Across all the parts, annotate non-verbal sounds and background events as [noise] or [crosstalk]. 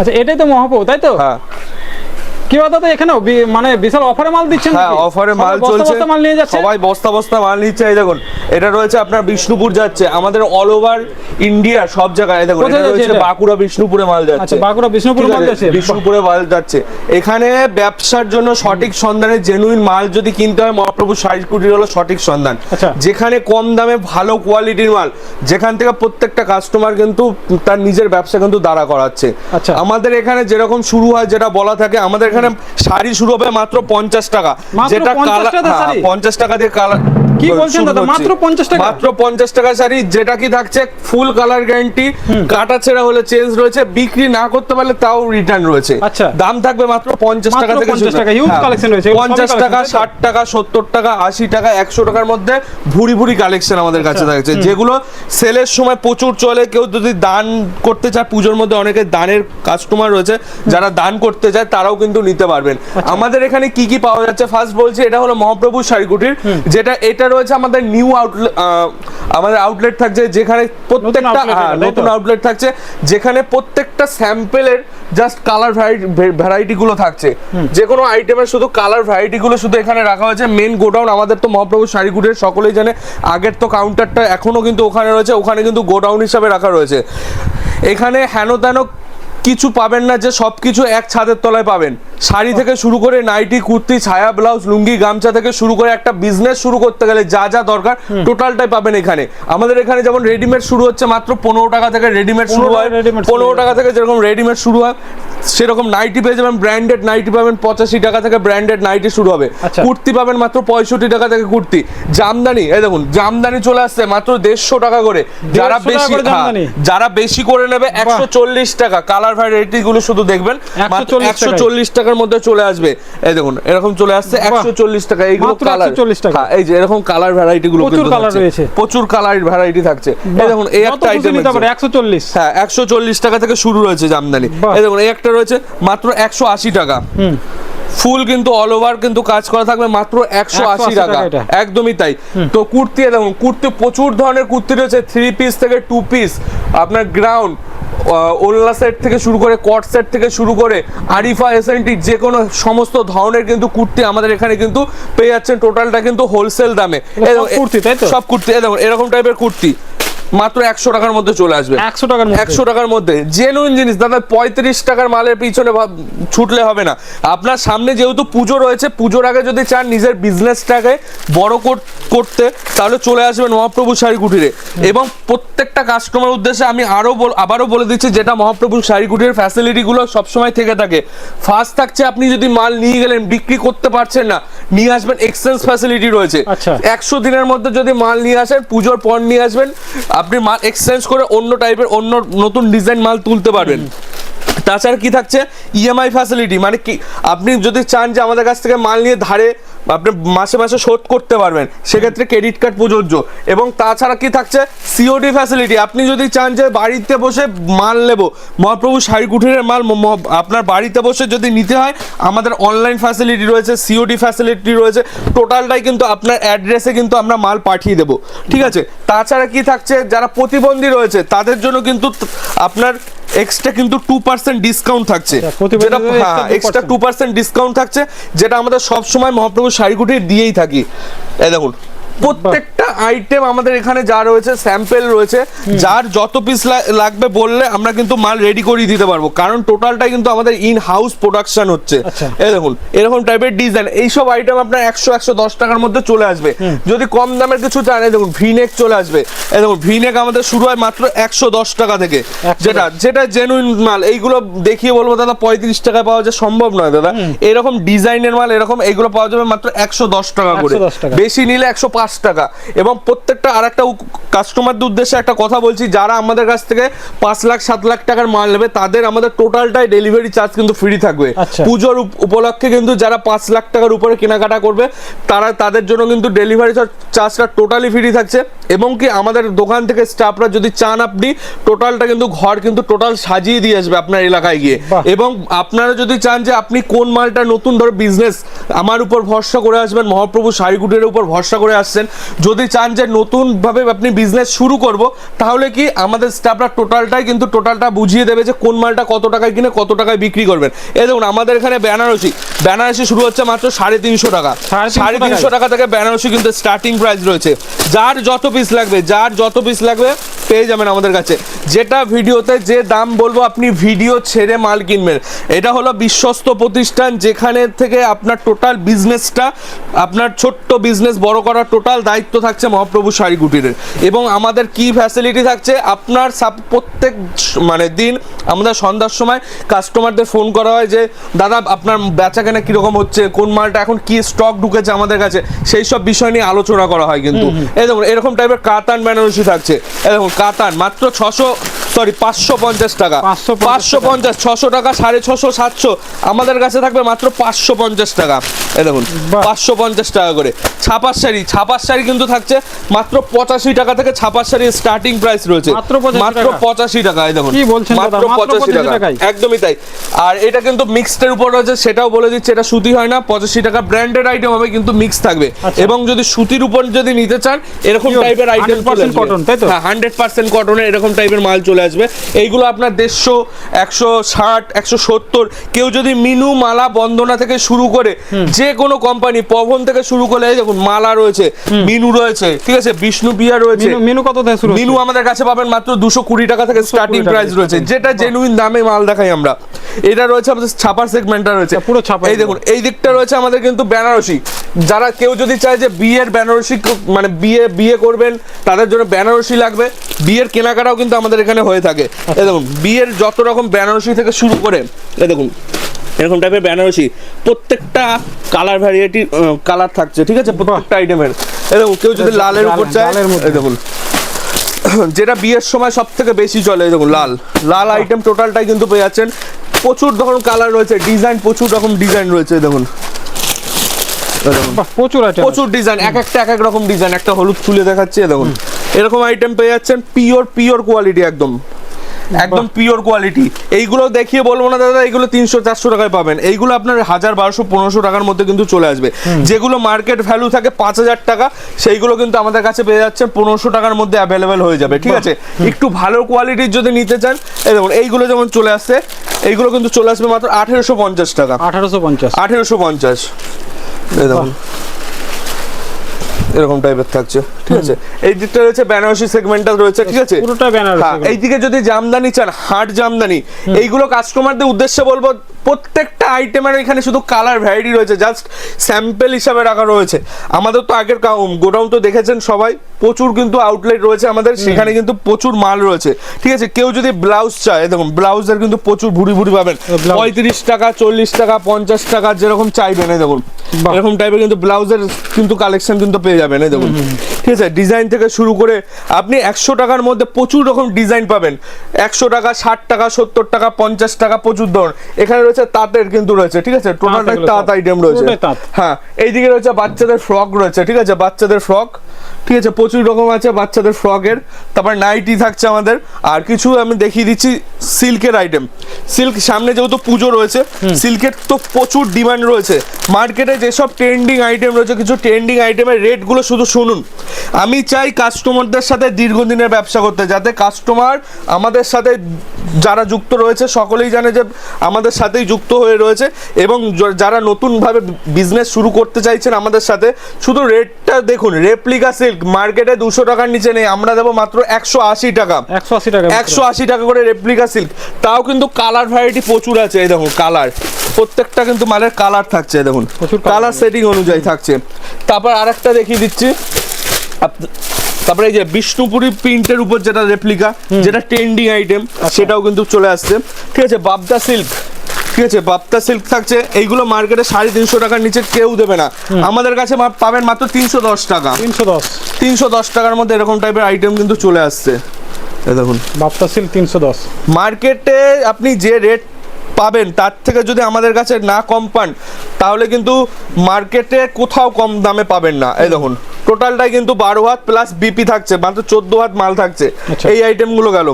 আচ্ছা এটাই তো মহাপ্রভু তাই তো? হ্যাঁ। কি তো এখানেও মানে বিশাল অফারে মাল দিচ্ছেন হ্যাঁ অফারে মাল চলছে। মাল নিয়ে যাচ্ছে? সবাই বস্তা বস্তা মাল নিচ্ছে এই দেখুন। এটা রয়েছে আপনার বিষ্ণুপুর যাচ্ছে আমাদের অল ওভার ইন্ডিয়া সব জায়গায় দেখুন এটা রয়েছে বাঁকুড়া বিষ্ণুপুরে মাল আচ্ছা যাচ্ছে বাঁকুড়া বিষ্ণুপুর মাল যাচ্ছে। বিষ্ণুপুরে মাল যাচ্ছে। এখানে ব্যবসার জন্য সঠিক সন্ধানে জেনুইন মাল যদি কিনতে হয় মহাপ্রভু সাইজ কুটির হলো সঠিক সন্ধান। আচ্ছা। যেখানে কম দামে ভালো কোয়ালিটির মাল যেখান থেকে প্রত্যেকটা কাস্টমার কিন্তু তার নিজের ব্যবসা কিন্তু দাঁড়া করাচ্ছে। আচ্ছা। আমাদের এখানে যেরকম শুরু হয় যেটা বলা থাকে আমাদের এখানে শাড়ি শুরু হবে মাত্র পঞ্চাশ টাকা যেটা 50 শাড়ি? পঞ্চাশ টাকা দিয়ে কালার কি বলছেন দাদা? মাত্র 50 টাকা? মাত্র পঞ্চাশ টাকা শাড়ি যেটা কি থাকছে ফুল কালার গ্যারান্টি কাটা ছেঁড়া হলে চেঞ্জ রয়েছে বিক্রি না করতে পারলে তাও রিটার্ন রয়েছে আচ্ছা। দাম থাকবে মাত্র পঞ্চাশ মাত্র টাকা থেকে 50 টাকা, huge collection রয়েছে, এগুলো সবই পঞ্চাশ collection, টাকা তাই তো? ষাট টাকা সত্তর টাকা আশি টাকা একশো টাকার মধ্যে ভুরি ভুরি কালেকশন আমাদের কাছে আচ্ছা, থাকছে যেগুলো সেলের সময় প্রচুর চলে কেউ যদি দান করতে চায় পুজোর মধ্যে অনেকে দানের কাস্টমার রয়েছে যারা দান করতে চায় তারাও কিন্তু নিতে পারবেন। আচ্ছা। আমাদের এখানে কি কি পাওয়া যাচ্ছে? ফার্স্ট বলছি এটা হলো মহাপ্রভু শাড়িকুটির যেটা এটা রয়েছে আমাদের নিউ আউটলেট আমাদের আউটলেট থাকছে যেখানে প্রত্যেকটা হ্যাঁ? নতুন আউটলেট থাকছে যেখানে প্রত্যেকটা স্যাম্পেলের জাস্ট কালার ভ্যারাইটি গুলো থাকছে। যে কোনো আইটেমের শুধু কালার ভ্যারাইটি গুলো শুধু এখানে রাখা হয়েছে। মেন গোডাউন আমাদের তো মহাপ্রভু শাড়িগুটির সকলেই জানে। আগের তো কাউন্টারটা এখনও কিন্তু ওখানে রয়েছে ওখানে কিন্তু গোডাউন হিসাবে রাখা রয়েছে। এখানে হেন তেন কিছু পাবেন না যে সব কিছু এক ছাদের তলায় পাবেন। শাড়ি থেকে শুরু করে নাইটি কুর্তি ছায়া ব্লাউজ লুঙ্গি গামছা থেকে শুরু করে একটা বিজনেস শুরু করতে গেলে যা যা দরকার টোটালটাই পাবেন এখানে। আমাদের এখানে যেমন রেডিমেড শুরু হচ্ছে মাত্র পনেরো টাকা থেকে রেডিমেড শুরু হয়। পনেরো টাকা থেকে যেরকম রেডিমেড শুরু হয় সেরকম নাইটি পেয়ে যাবেন ব্র্যান্ডেড নাইটি পাবেন পঁচাশি টাকা থেকে ব্র্যান্ডেড নাইটি শুরু হবে। আচ্ছা। কুর্তি পাবেন মাত্র পঁয়ষট্টি টাকা থেকে কুর্তি। জামদানি এই দেখুন জামদানি চলে আসছে মাত্র দেড়শো টাকা করে। যারা 150 বেশি হ্যাঁ, যারা বেশি করে নেবে একশো চল্লিশ টাকা। কালার ভ্যারাইটি গুলো শুধু দেখবেন। 140 একশো। চল্লিশ টাকার মধ্যে চলে আসবে। এই দেখুন এরকম চলে আসছে। একশো চল্লিশ টাকা। এইগুলো কালার 140 টাকা। এই যে এরকম কালার ভ্যারাইটি গুলো প্রচুর থাকছে। রয়েছে। প্রচুর কালার ভ্যারাইটি থাকছে। এই দেখুন এই একটা আইটেম একশো চল্লিশ। হ্যাঁ একশো চল্লিশ টাকা থেকে শুরু রয়েছে জামদানি। এই দেখুন এই একটা রয়েছে মাত্র একশো আশি টাকা। ফুল কিন্তু অল ওভার কিন্তু কাজ করা থাকবে মাত্র একশো 180 আশি টাকা। টাকা একদমই তাই। তো কুর্তি দেখুন কুর্তি প্রচুর ধরনের কুর্তি রয়েছে থ্রি পিস থেকে টু পিস আপনার গ্রাউন্ড ওল্লা সেট থেকে শুরু করে কট সেট থেকে শুরু করে আরিফা এসএনটি যে কোনো সমস্ত ধরনের কিন্তু কুর্তি আমাদের এখানে কিন্তু পেয়ে যাচ্ছেন। টোটালটা কিন্তু হোলসেল দামে। কুর্তি, তাই তো? সব কুর্তি দেখুন এরকম টাইপের কুর্তি। মাত্র একশো টাকার মধ্যে চলে আসবে। একশো টাকার একশো টাকার মধ্যে। জেনুইন জিনিস দাদা পঁয়ত্রিশ টাকার মালের পিছনে ছুটলে হবে না। আপনার সামনে যেহেতু পুজো রয়েছে পুজোর আগে যদি চান নিজের বিজনেসটাকে বড় কর- করতে তাহলে চলে আসবেন মহাপ্রভু শাড়ি কুটিরে এবং প্রত্যেকটা কাস্টমার উদ্দেশ্যে আমি আরও বল- আবারও বলে দিচ্ছি যেটা মহাপ্রভু শাড়ি কুটির ফ্যাসিলিটিগুলো সবসময় থেকে থাকে। ফার্স্ট থাকছে আপনি যদি মাল নিয়ে গেলেন বিক্রি করতে পারছেন না নিয়ে আসবেন এক্সচেঞ্জ ফ্যাসিলিটি রয়েছে। আচ্ছা। একশো দিনের মধ্যে যদি মাল নিয়ে আসেন পুজোর পর নিয়ে আসবেন আপনি মাল এক্সচেঞ্জ করে অন্য টাইপের অন্য নতুন ডিজাইন মাল তুলতে পারবেন। তাছাড়া কি থাকছে? ইএমআই ফ্যাসিলিটি মানে কি, আপনি যদি চান যে আমাদের কাছ থেকে মাল নিয়ে ধারে আপনি মাসে মাসে শোধ করতে পারবেন। সেক্ষেত্রে ক্রেডিট কার্ড প্রযোজ্য। এবং তাছাড়া কি থাকছে? সিওডি ফ্যাসিলিটি আপনি যদি চান যে বাড়িতে বসে মাল নেব, মহাপ্রভু শাড়ি কুঠিরের মাল আপনার বাড়িতে বসে যদি নিতে হয়, আমাদের অনলাইন ফ্যাসিলিটি রয়েছে সিওডি ফ্যাসিলিটি রয়েছে টোটালটাই কিন্তু আপনার অ্যাড্রেসে কিন্তু আমরা মাল পাঠিয়ে দেবো। ঠিক আছে? তাছাড়া কি থাকছে? যারা প্রতিবন্ধী রয়েছে, তাদের জন্য কিন্তু আপনার এক্সট্রা কিন্তু টু পার্সেন্ট ডিসকাউন্ট থাকছে। আচ্ছা, যেটা হ্যাঁ extra 2% extra two percent discount থাকছে যেটা আমাদের সবসময় মহাপ্রভু শাড়িগুটি দিয়েই থাকি। এই দেখুন প্রত্যেকটা আইটেম আমাদের এখানে যা রয়েছে স্যাম্পেল রয়েছে যার যত পিস লাগবে বললে আমরা কিন্তু মাল রেডি করিয়ে দিতে পারব। কারণ টোটালটা কিন্তু আমাদের ইন হাউস প্রোডাকশন হচ্ছে। আচ্ছা। এই দেখুন এরকম টাইপের ডিজাইন এইসব আইটেম আপনার একশো একশো দশ টাকার মধ্যে চলে আসবে। যদি কম দামের কিছু চান এই দেখুন ভিনেক চলে আসবে। এই দেখুন ভিনেক আমাদের শুরু হয় মাত্র একশো দশ টাকা থেকে। যেটা যেটা জেনুইন মাল। এইগুলো দেখিয়ে বলব দাদা পঁয়ত্রিশ টাকায় পাওয়া যায় সম্ভব নয় দাদা। এরকম ডিজাইনের মাল এরকম এগুলো পাওয়া যাবে মাত্র একশো দশ টাকা করে। 110 বেশি নিলে একশো পাঁচ টাকা। এবং প্রত্যেকটা আর একটা কাস্টমারদের উদ্দেশ্যে একটা কথা বলছি যারা আমাদের কাছ থেকে পাঁচ লাখ সাত লাখ টাকার মাল নেবে তাদের আমাদের টোটালটাই ডেলিভারি চার্জ কিন্তু ফ্রি থাকবে। আচ্ছা। পুজোর উপ- উপলক্ষে কিন্তু যারা পাঁচ লাখ টাকার উপরে কেনাকাটা করবে তারা তাদের জন্য কিন্তু ডেলিভারি চার্জটা টোটালি ফ্রি থাকছে। এবং কি আমাদের দোকান থেকে স্টাফরা যদি চান আপনি টোটালটা কিন্তু ঘর কিন্তু টোটাল সাজিয়ে দিয়ে আসবে আপনার এলাকায় গিয়ে। এবং আপনারা যদি চান যে আপনি কোন মালটা নতুন ধরো বিজনেস আমার উপর ভরসা করে আসবেন মহাপ্রভু শাড়িগুটের উপর ভরসা করে আসছেন পাচ্ছেন যদি চান যে নতুনভাবে আপনি বিজনেস শুরু করব তাহলে কি আমাদের স্টাফরা টোটালটাই কিন্তু টোটালটা বুঝিয়ে দেবে যে কোন মালটা কত টাকায় কিনে কত টাকায় বিক্রি করবেন। এই দেখুন আমাদের এখানে বেনারসি। বেনারসি শুরু হচ্ছে মাত্র সাড়ে তিনশো টাকা। সাড়ে তিনশো টাকা থেকে বেনারসি কিন্তু স্টার্টিং প্রাইস রয়েছে। যার যত পিস লাগবে যার যত পিস লাগবে পেয়ে যাবেন আমাদের কাছে। যেটা ভিডিওতে যে দাম বলব আপনি ভিডিও ছেড়ে মাল কিনবেন। এটা হলো বিশ্বস্ত প্রতিষ্ঠান যেখানে থেকে আপনার টোটাল বিজনেসটা আপনার ছোট্ট বিজনেস বড় করার টোটাল দায়িত্ব থাকছে মহাপ্রভু শাড়ি কুটিরের এবং আমাদের কি ফ্যাসিলিটি থাকছে? আপনার সাপ প্রত্যেক মানে দিন আমাদের সন্ধ্যার সময় কাস্টমারদের ফোন করা হয় যে দাদা আপনার বেচা কেনা কীরকম হচ্ছে? কোন মালটা এখন কি স্টক ঢুকেছে আমাদের কাছে? সেই সব বিষয় নিয়ে আলোচনা করা হয় কিন্তু। এই দেখুন এরকম টাইপের কাতান বেনারসি থাকছে। এই দেখুন কাতান মাত্র ছশো সরি পাঁচশো পঞ্চাশ টাকা। পাঁচশো পঞ্চাশ ছশো টাকা সাড়ে ছশো সাতশো। আমাদের কাছে থাকবে মাত্র পাঁচশো পঞ্চাশ টাকা। এই দেখুন পাঁচশো পঞ্চাশ টাকা করে। ছাপার শাড়ি ছাপার শাড়ি কিন্তু থাকছে মাত্র পঁচাশি টাকা থেকে ছাপার শাড়ির স্টার্টিং প্রাইস রয়েছে। মাত্র 85 মাত্র টাকা? পঁচাশি টাকা এই দেখুন? মাত্র পঁচাশি টাকা। একদমই তাই। আর এটা কিন্তু মিক্সডের উপর রয়েছে সেটাও বলে দিচ্ছে এটা সুতি হয় না। পঁচাশি টাকা ব্র্যান্ডেড আইটেম হবে কিন্তু মিক্স থাকবে। আচ্ছা। এবং যদি সুতির উপর যদি নিতে চান এরকম টাইপের আইটেম 100% cotton, তাই তো? হান্ড্রেড পার্সেন্ট কটনের এরকম টাইপের মাল চলে আসবে এইগুলো আপনার দেড়শো একশো ষাট একশো সত্তর। কেউ যদি মিনু মালা বন্দনা থেকে শুরু করে যে কোনো কোম্পানি পবন থেকে শুরু করে দেখুন মালা রয়েছে মিনু রয়েছে ঠিক আছে বিষ্ণু পিয়া রয়েছে। মেনু কত থেকে শুরু মিনু আমাদের কাছে পাবেন মাত্র দুশো কুড়ি টাকা থেকে স্টার্টিং প্রাইস রয়েছে। যেটা জেনুইন দামে মাল দেখাই আমরা। এটা রয়েছে আমাদের ছাপার সেগমেন্টটা রয়েছে। আচ্ছা, পুরো ছাপা এই দেখুন এই দিকটা রয়েছে আমাদের কিন্তু বেনারসি। যারা কেউ যদি চায় যে বিয়ের বেনারসি মানে বিয়ে বিয়ে করবেন তাদের জন্য বেনারসি লাগবে। বিয়ের কেনাকাটাও কিন্তু আমাদের এখানে হয়ে থাকে। এই দেখুন বিয়ের যত রকম বেনারসি থেকে শুরু করে এই দেখুন এরকম টাইপের বেনারসি প্রত্যেকটা কালার ভ্যারিয়েটি কালার থাকছে ঠিক আছে? প্রত্যেকটা আইটেমের দেখুন কেউ যদি লালের উপর চায়। এই দেখুন। [clears throat] যেটা বিয়ের সময় সব থেকে বেশি চলে এই দেখুন লাল। লাল আইটেম টোটালটাই কিন্তু পেয়ে যাচ্ছেন। প্রচুর ধরুন কালার রয়েছে ডিজাইন প্রচুর রকম ডিজাইন রয়েছে দেখুন। প্রচুর আইটেম প্রচুর ডিজাইন এক একটা এক এক রকম ডিজাইন একটা হলুদ তুলে দেখাচ্ছে এই দেখুন। এরকম আইটেম পেয়ে যাচ্ছেন পিওর পিওর কোয়ালিটি একদম। একদম পিওর কোয়ালিটি এইগুলো দেখিয়ে বলব না দাদা এইগুলো তিনশো চারশো টাকায় পাবেন। এইগুলো আপনার হাজার বারোশো পনেরোশো টাকার মধ্যে কিন্তু চলে আসবে। যেগুলো মার্কেট ভ্যালু থাকে পাঁচ হাজার টাকা সেইগুলো কিন্তু আমাদের কাছে পেয়ে যাচ্ছে পনেরোশো টাকার মধ্যে অ্যাভেলেবেল হয়ে যাবে ঠিক আছে? একটু ভালো কোয়ালিটির যদি নিতে চান এই দেখুন এইগুলো যেমন চলে আসছে এইগুলো কিন্তু চলে আসবে মাত্র আঠেরোশো পঞ্চাশ টাকা। আঠারোশো পঞ্চাশ। আঠেরোশো পঞ্চাশ। এই দেখুন। এরকম টাইপের থাকছে ঠিক আছে? এই দিকটা রয়েছে বেনারসি সেগমেন্টাল রয়েছে ঠিক আছে? পুরোটা বেনারসি হ্যাঁ। এইদিকে যদি জামদানি চান হাট জামদানি এইগুলো কাস্টমারদের উদ্দেশ্যে বলব প্রত্যেকটা আইটেমের এখানে শুধু কালার ভ্যারাইটি রয়েছে জাস্ট স্যাম্পল হিসাবে রাখা রয়েছে। আমাদের তো আগের গোডাউন তো দেখেছেন সবাই প্রচুর কিন্তু আউটলেট রয়েছে আমাদের সেখানে কিন্তু প্রচুর মাল রয়েছে। ঠিক আছে কেউ যদি ব্লাউজ চায় দেখুন ব্লাউজের কিন্তু প্রচুর ভুড়ি ভুড়ি পাবেন। পঁয়ত্রিশ টাকা চল্লিশ টাকা পঞ্চাশ টাকা যেরকম চাইবেন এই দেখুন। এরকম টাইপের কিন্তু ব্লাউজের কিন্তু কালেকশন কিন্তু পেয়ে যাবেন এই দেখুন। ঠিক আছে ডিজাইন থেকে শুরু করে আপনি একশো টাকার মধ্যে প্রচুর রকম ডিজাইন পাবেন। একশো টাকা ষাট টাকা সত্তর টাকা পঞ্চাশ টাকা প্রচুর ধরন এখানে রয়েছে তাঁতের কিন্তু রয়েছে ঠিক আছে? টোটালটাই এগুলো তাঁত আইটেম রয়েছে। হ্যাঁ এইদিকে রয়েছে বাচ্চাদের ফ্রক রয়েছে ঠিক আছে? বাচ্চাদের ফ্রক ঠিক আছে প্রচুর রকম আছে বাচ্চাদের ফ্রকের তারপর নাইটি থাকছে আমাদের। আর কিছু আমি দেখিয়ে দিচ্ছি সিল্কের আইটেম সিল্ক সামনে যেহেতু পুজো রয়েছে সিল্কের তো প্রচুর ডিমান্ড রয়েছে। মার্কেটে যেসব ট্রেন্ডিং আইটেম রয়েছে কিছু ট্রেন্ডিং আইটেমের রেটগুলো শুধু শুনুন। আমি চাই কাস্টমারদের সাথে দীর্ঘদিনের ব্যবসা করতে যাতে কাস্টমার আমাদের সাথে যারা যুক্ত রয়েছে সকলেই জানে যে আমাদের সাথেই যুক্ত হয়ে রয়েছে এবং যারা নতুনভাবে বিজনেস শুরু করতে চাইছেন আমাদের সাথে শুধু রেটটা দেখুন রেপ্লিকা সিল্ক মার্কেটে দুশো টাকার নিচে নেই। আমরা দেবো মাত্র একশো আশি টাকা। একশো আশি টাকা একশো আশি টাকা করে রেপ্লিকা সিল্ক তাও কিন্তু কালার ভ্যারাইটি প্রচুর আছে এই দেখুন কালার প্রত্যেকটা কিন্তু মালের কালার থাকছে দেখুন। কালার সেটিং অনুযায়ী থাকছে। তারপর আরেকটা দেখিয়ে দিচ্ছি। তারপরে এই যে বিষ্ণুপুরি প্রিন্টের উপর যেটা রেপ্লিকা যেটা ট্রেন্ডিং আইটেম আচ্ছা। সেটাও কিন্তু চলে আসছে। ঠিক আছে বাবদা সিল্ক ঠিক আছে বাপ্তা সিল্ক থাকছে এইগুলো মার্কেটে সাড়ে তিনশো টাকার নিচে কেউ দেবে না। আমাদের কাছে পাবেন মাত্র তিনশো দশ টাকা। তিনশো দশ। তিনশো দশ টাকার মধ্যে এরকম টাইপের আইটেম কিন্তু চলে আসছে। দেখুন। বাপ্তা সিল্ক তিনশো দশ। মার্কেটে আপনি যে রেট পাবেন তার থেকে যদি আমাদের কাছে না কম পান তাহলে কিন্তু মার্কেটে কোথাও কম দামে পাবেন না। এই দেখুন টোটালটাই কিন্তু বারো হাত প্লাস বিপি থাকছে মাত্র চোদ্দ হাত মাল থাকছে। আচ্ছা। এই আইটেমগুলো গেল।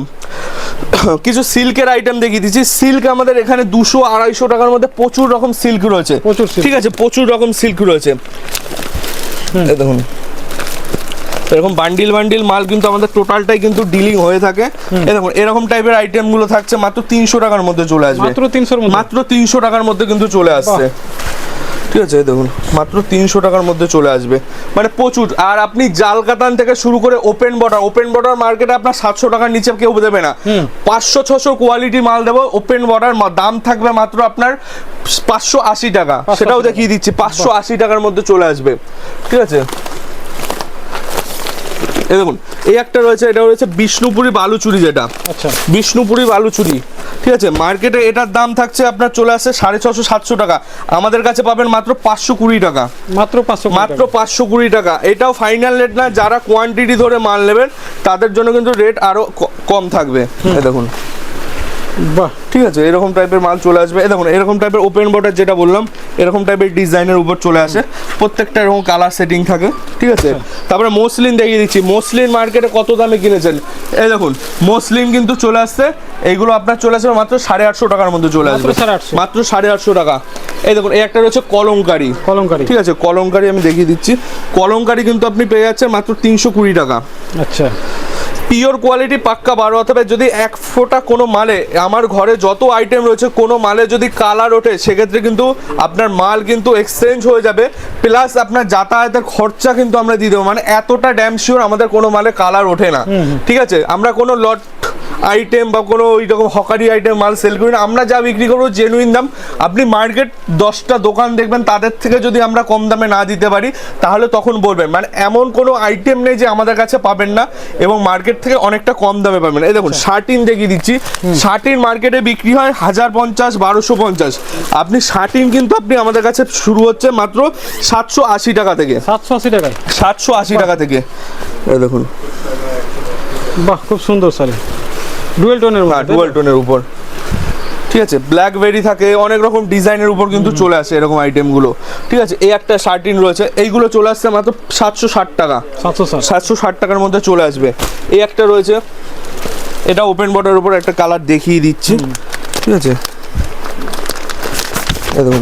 কিছু সিল্কের আইটেম দেখিয়ে দিচ্ছি। সিল্ক আমাদের এখানে দুশো আড়াইশো টাকার মধ্যে প্রচুর রকম সিল্ক রয়েছে। প্রচুর ঠিক আছে প্রচুর রকম সিল্ক রয়েছে। দেখুন এরকম বান্ডিল বান্ডিল মাল কিন্তু আমাদের টোটালটাই কিন্তু ডিলিং হয়ে থাকে। দেখুন এরকম টাইপের আইটেমগুলো থাকছে মাত্র তিনশো টাকার মধ্যে চলে আসবে। মাত্র তিনশোর মাত্র তিনশো টাকার মধ্যে কিন্তু চলে আসছে। ঠিক আছে দেখুন মাত্র তিনশো টাকার মধ্যে চলে আসবে। মানে প্রচুর আর আপনি জাল কাতান থেকে শুরু করে ওপেন বর্ডার ওপেন বর্ডার মার্কেটে আপনার সাতশো টাকার নিচে কেউ দেবে না। পাঁচশো ছশো কোয়ালিটি মাল দেবো ওপেন বর্ডার দাম থাকবে মাত্র আপনার পাঁচশো আশি টাকা। সেটাও দেখিয়ে দিচ্ছি পাঁচশো আশি টাকার মধ্যে চলে আসবে। ঠিক আছে? এই দেখুন এই একটা রয়েছে এটা রয়েছে বিষ্ণুপুরি বালুচুরি যেটা। আচ্ছা। বিষ্ণুপুরি বালুচুরি ঠিক আছে? মার্কেটে এটার দাম থাকছে আপনার চলে আসছে সাড়ে ছশো সাতশো টাকা। আমাদের কাছে পাবেন মাত্র পাঁচশো কুড়ি টাকা। মাত্র পাঁচশো মাত্র পাঁচশো কুড়ি টাকা। এটাও ফাইনাল রেট না যারা কোয়ান্টিটি ধরে মাল নেবেন তাদের জন্য কিন্তু রেট আরও কম থাকবে। দেখুন। বাহ ঠিক আছে এরকম টাইপের মাল চলে আসবে। এই দেখুন এরকম টাইপের ওপেন বর্ডার যেটা বললাম এরকম টাইপের ডিজাইনের উপর চলে আসে। প্রত্যেকটা এরকম কালার সেটিং থাকে ঠিক আছে? তারপরে মসলিন দেখিয়ে দিচ্ছি। মসলিন মার্কেটে কত দামে কিনেছেন? এই দেখুন মসলিন কিন্তু চলে আসছে এইগুলো আপনার চলে আসবে মাত্র সাড়ে আটশো টাকার মধ্যে চলে আসবে। 850 মাত্র সাড়ে আটশো টাকা। এই দেখুন এই একটা রয়েছে কলমকারি। কলমকারি। ঠিক আছে কলমকারি আমি দেখিয়ে দিচ্ছি। কলমকারি কিন্তু আপনি পেয়ে যাচ্ছেন মাত্র তিনশো কুড়ি টাকা। আচ্ছা। পিওর কোয়ালিটি পাক্কা বারো অথবা যদি এক ফোটা কোনো মালে আমার ঘরে যত আইটেম রয়েছে কোনো মালে যদি কালার ওঠে সেক্ষেত্রে কিন্তু আপনার মাল কিন্তু এক্সচেঞ্জ হয়ে যাবে। প্লাস আপনার যাতায়াতের খরচা কিন্তু আমরা দিয়ে দেবো। মানে এতটা ড্যাম শিওর আমাদের কোনো মালে কালার ওঠে না। ঠিক আছে? আমরা কোনো লট আইটেম বা কোনো ওই রকম হকারি আইটেম মাল সেল করি না। আমরা যা বিক্রি করব জেনুইন দাম। আপনি মার্কেট দশটা দোকান দেখবেন তাদের থেকে যদি আমরা কম দামে না দিতে পারি তাহলে তখন বলবেন। মানে এমন কোনো আইটেম নেই যে আমাদের কাছে পাবেন না এবং মার্কেট থেকে অনেকটা কম দামে পাবেন। এই দেখুন শার্টিন দেখিয়ে দিচ্ছি। শার্টিন মার্কেটে বিক্রি হয় হাজার পঞ্চাশ বারোশো পঞ্চাশ। আপনি শার্টিন কিন্তু আপনি আমাদের কাছে শুরু হচ্ছে মাত্র সাতশো আশি টাকা থেকে। সাতশো আশি টাকা সাতশো আশি টাকা থেকে। এই দেখুন। বাহ খুব সুন্দর শাড়ি। ডুয়েল টোনের হ্যাঁ ডুয়াল টোনের উপর। ঠিক আছে ব্ল্যাকবেরি থাকে অনেক রকম ডিজাইনের উপর কিন্তু চলে আসে এরকম আইটেমগুলো ঠিক আছে এই একটা শার্টিন রয়েছে এইগুলো চলে আসছে মাত্র সাতশো ষাট টাকা। সাতশো ষাট। টাকার মধ্যে চলে আসবে। এই একটা রয়েছে এটা ওপেন বর্ডার উপর একটা কালার দেখিয়ে দিচ্ছি। ঠিক আছে?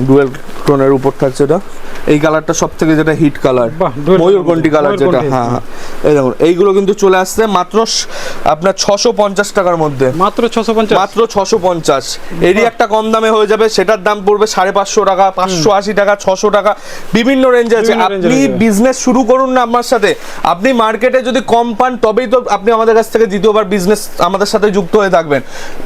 ডুয়েল টোনের উপর থাকছে এটা। এই কালারটা সব থেকে যেটা হিট কালার ময়ূরকণ্ঠী কালার যেটা হ্যাঁ হ্যাঁ। এই দেখুন এইগুলো কিন্তু চলে আসছে মাত্র আপনার ছশো পঞ্চাশ টাকার মধ্যে। মাত্র ছশো পঞ্চাশ? মাত্র ছশো পঞ্চাশ। এরই একটা কম দামে হয়ে যাবে সেটার দাম পড়বে সাড়ে পাঁচশো টাকা পাঁচশো আশি টাকা ছশো টাকা বিভিন্ন রেঞ্জে আছে। আপনি বিজনেস শুরু করুন না আমার সাথে। আপনি মার্কেটে যদি কম পান তবেই তো আপনি আমাদের কাছ থেকে দ্বিতীয়বার বিজনেস আমাদের সাথে যুক্ত হয়ে থাকবেন।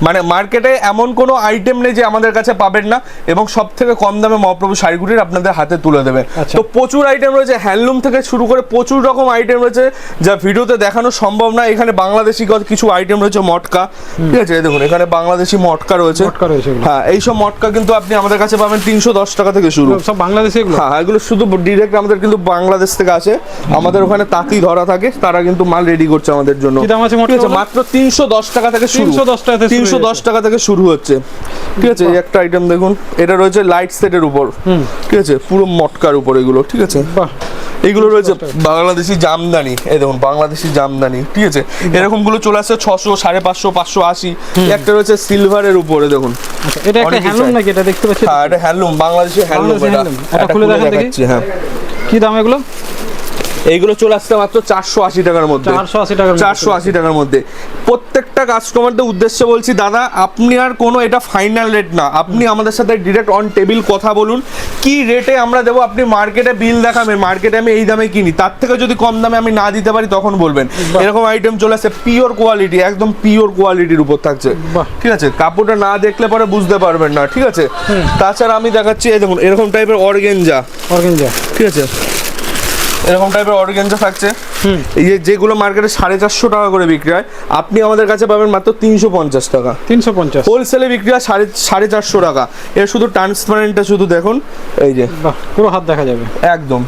মানে মার্কেটে এমন কোনো আইটেম নেই যে আমাদের কাছে পাবেন না এবং সব থেকে কম দামে মহাপ্রভু শাড়িগুলির আপনাদের হাতে তুলে দেবে। আচ্ছা। তো প্রচুর আইটেম রয়েছে হ্যান্ডলুম থেকে শুরু করে প্রচুর রকম আইটেম রয়েছে যা ভিডিওতে দেখানো সম্ভব না। এখানে বাংলাদেশি কিছু আইটেম রয়েছে মটকা। ঠিক আছে দেখুন এখানে বাংলাদেশি মটকা রয়েছে। মটকা রয়েছে হ্যাঁ এইসব মটকা কিন্তু আপনি আমাদের কাছে পাবেন তিনশো দশ টাকা থেকে শুরু। সব বাংলাদেশি এগুলো? হ্যাঁ এগুলো শুধু ডিরেক্ট আমাদের কিন্তু বাংলাদেশ থেকে আসে। আমাদের ওখানে তাঁতি ধরা থাকে তারা কিন্তু মাল রেডি করছে আমাদের জন্য? মাত্র তিনশো দশ টাকা থেকে তিনশো দশ টাকা তিনশো দশ টাকা থেকে শুরু হচ্ছে। ঠিক আছে এই একটা আইটেম দেখুন এটা রয়েছে লাইট সেটের উপর। ঠিক আছে? পুরো মটকার উপর এগুলো ঠিক আছে? বাহ। এইগুলো রয়েছে বাংলাদেশি জামদানি। এই দেখুন বাংলাদেশি জামদানি ঠিক আছে? এরকমগুলো চলে আসছে ছশো সাড়ে পাঁচশো পাঁচশো আশি। একটা রয়েছে সিলভারের উপরে দেখুন। আচ্ছা এটা একটা হ্যান্ডলুম নাকি? এটা দেখতে পাচ্ছি। হ্যাঁ এটা হ্যান্ডলুম বাংলাদেশি হ্যান্ডলুম এটা। এটা খুলে। দেখাচ্ছি হ্যাঁ। কি দাম এগুলো? এইগুলো চলে আসছে মাত্র চারশো আশি টাকার মধ্যে। চারশো আশি টাকার মধ্যে। চারশো আশি টাকার মধ্যে। প্রত্যেকটা কাস্টমারদের উদ্দেশ্যে বলছি দাদা আপনি আর কোনো এটা ফাইনাল রেট না। আপনি আমাদের সাথে ডিরেক্ট অন টেবিল কথা বলুন। কি রেটে আমরা দেবো? আপনি মার্কেটে বিল দেখাবেন। মার্কেটে আমি এই দামে কিনি। তার থেকে যদি কম দামে আমি না দিতে পারি তখন বলবেন। এরকম আইটেম চলে আসে। পিওর কোয়ালিটি একদম পিওর কোয়ালিটির উপর থাকছে। ঠিক আছে? কাপড়টা না দেখলে পরে বুঝতে পারবেন না। ঠিক আছে? তাছাড়া আমি দেখাচ্ছি এই দেখুন এরকম টাইপের অর্গেঞ্জা। অর্গেঞ্জা। ঠিক আছে? এরকম টাইপের অর্গেঞ্জা থাকছে। এই যে যেগুলো মার্কেটে সাড়ে চারশো টাকা করে বিক্রি হয় আপনি আমাদের কাছে পাবেন মাত্র তিনশো পঞ্চাশ টাকা। তিনশো পঞ্চাশ। হোলসেলে বিক্রি হয় সাড়ে সাড়ে চারশো টাকা। এর শুধু ট্রান্সপারেন্টটা শুধু দেখুন এই যে। পুরো হাত দেখা যাবে। একদম।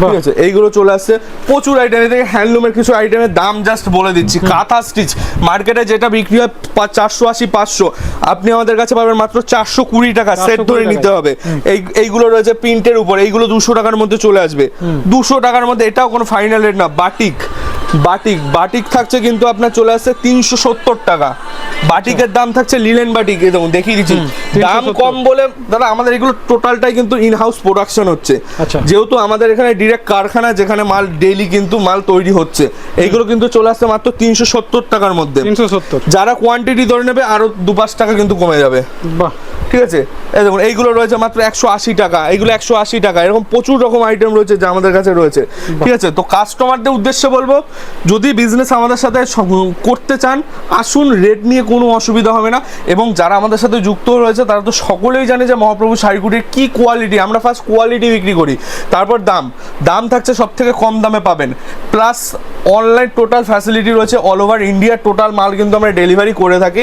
ঠিক আছে এইগুলো চলে আসছে। প্রচুর আইটেম থেকে হ্যান্ডলুমের কিছু আইটেমের দাম জাস্ট বলে দিচ্ছি। কাঁথা স্টিচ মার্কেটে যেটা বিক্রি হয় চারশো আশি পাঁচশো। আপনি আমাদের কাছে পাবেন মাত্র চারশো কুড়ি টাকা সেট ধরে নিতে হবে। এই এইগুলো রয়েছে প্রিন্টের উপর এইগুলো দুশো টাকার মধ্যে চলে আসবে। দুশো টাকার মধ্যে এটাও কোনো ফাইনাল রেট না বাটিক বাটিক বাটিক থাকছে কিন্তু আপনার চলে আসছে তিনশো সত্তর টাকা। বাটিকের দাম থাকছে লিলেন বাটিক দেখুন দেখিয়ে দিচ্ছি। দাম কম বলে দাদা আমাদের এগুলো টোটালটাই কিন্তু ইন হাউস প্রোডাকশন হচ্ছে। আচ্ছা। যেহেতু আমাদের এখানে ডিরেক্ট কারখানা যেখানে মাল ডেইলি কিন্তু মাল তৈরি হচ্ছে। এইগুলো কিন্তু চলে আসছে মাত্র তিনশো সত্তর টাকার মধ্যে। তিনশো সত্তর। যারা কোয়ান্টিটি ধরে নেবে আরও দু পাঁচ টাকা কিন্তু কমে যাবে। বাহ। ঠিক আছে? এই দেখুন, এইগুলো রয়েছে মাত্র একশো আশি টাকা এগুলো একশো আশি টাকা, এরকম প্রচুর রকম আইটেম রয়েছে যা আমাদের কাছে রয়েছে। ঠিক আছে? তো কাস্টমারদের উদ্দেশ্যে বলব, যদি বিজনেস আমাদের সাথে করতে চান, আসুন রেট নিয়ে কোনো অসুবিধা হবে না। এবং যারা আমাদের সাথে যুক্ত রয়েছে, তারা তো সকলেই জানে যে মহাপ্রভু শাড়িগুটির কি কোয়ালিটি আমরা ফার্স্ট কোয়ালিটি বিক্রি করি, তারপর দাম। দাম থাকছে সব থেকে কম দামে পাবেন। প্লাস অনলাইন টোটাল ফ্যাসিলিটি রয়েছে অল ওভার ইন্ডিয়ার টোটাল মাল কিন্তু আমরা ডেলিভারি করে থাকি।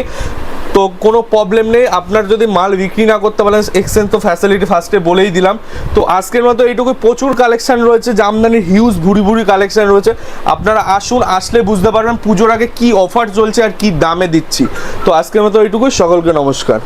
তো কোনো প্রবলেম নেই। আপনার যদি মাল বিক্রি না করতে পারেন এক্সচেঞ্জ তো ফ্যাসিলিটি ফার্স্টে বলেই দিলাম। তো আজকের মতো এইটুকু প্রচুর কালেকশান রয়েছে, জামদানির হিউজ ভুড়ি ভুড়ি কালেকশান রয়েছে। আপনারা আসুন, আসলে বুঝতে পারবেন পুজোর আগে কি অফার চলছে আর কি দামে দিচ্ছি। তো আজকের মতো এইটুকুই। সকলকে নমস্কার।